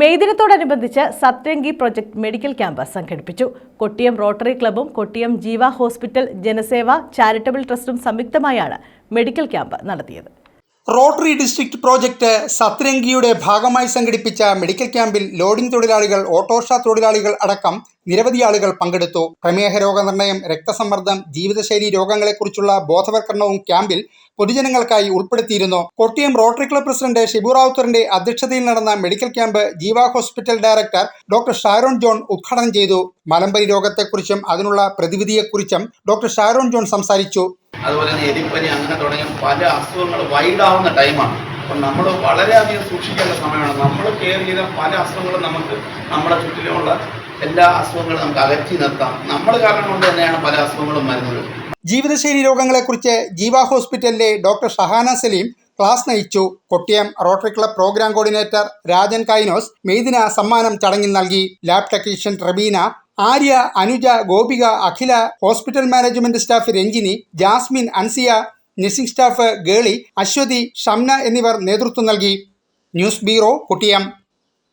May ദിനത്തോടനുബന്ധിച്ച് സത്യംഗി project medical camp സംഘടിപ്പിച്ചു. Kottiyam rotary ക്ലബ്ബും കൊട്ടിയം ജീവ ഹോസ്പിറ്റൽ ജനസേവ ചാരിറ്റബിൾ ട്രസ്റ്റും സംയുക്തമായാണ് മെഡിക്കൽ ക്യാമ്പ് നടത്തിയത്. റോട്ടറി ഡിസ്ട്രിക്ട് പ്രോജക്റ്റ് സത്രംഗിയുടെ ഭാഗമായി സംഘടിപ്പിച്ച മെഡിക്കൽ ക്യാമ്പിൽ ലോഡിംഗ് തൊഴിലാളികൾ ഓട്ടോറിക്ഷ തൊഴിലാളികൾ അടക്കം നിരവധി ആളുകൾ പങ്കെടുത്തു. പ്രമേഹ രോഗനിർണയം രക്തസമ്മർദ്ദം ജീവിതശൈലി രോഗങ്ങളെക്കുറിച്ചുള്ള ബോധവൽക്കരണവും ക്യാമ്പിൽ പൊതുജനങ്ങൾക്കായി ഉൾപ്പെടുത്തിയിരുന്നു. Kottiyam rotary club president Shibu റാവുത്തറിന്റെ അധ്യക്ഷതയിൽ നടന്ന medical camp Jeeva hospital director doctor Sharon John ഉദ്ഘാടനം ചെയ്തു. മലമ്പരി രോഗത്തെക്കുറിച്ചും അതിനുള്ള പ്രതിവിധിയെക്കുറിച്ചും ഡോക്ടർ ഷാരോൺ ജോൺ സംസാരിച്ചു. അതുപോലെ തന്നെ എലിപ്പനി അങ്ങനെ തുടങ്ങിയ പല അസുഖങ്ങൾ വൈഡാവുന്ന ടൈമാണ്. അപ്പം നമ്മൾ വളരെയധികം സൂക്ഷിക്കേണ്ട സമയമാണ്. നമ്മൾ കെയർ ചെയ്ത പല അസുഖങ്ങളും നമുക്ക് നമ്മുടെ ചുറ്റിലുമുള്ള എല്ലാ അസുഖങ്ങളും നമുക്ക് അകറ്റി നിർത്താം. നമ്മൾ കാരണം കൊണ്ട് തന്നെയാണ് പല അസുഖങ്ങളും വരുന്നത്. ജീവിതശൈലി രോഗങ്ങളെക്കുറിച്ച് ജീവ ഹോസ്പിറ്റലിലെ ഡോക്ടർ ഷഹാന സലീം ക്ലാസ് നയിച്ചു Kottiyam rotary club programme coordinator Rajan കൈനോസ് മെയ്ദിന സമ്മാനം ചടങ്ങിൽ നൽകി lab technician Rabeena Arya Anuja Gopika Akhila hospital management staff Ranjini Jasmine Ansiya nursing staff Geli Aswathy Shamna എന്നിവർ നേതൃത്വം നൽകി. News bureau Kottiyam.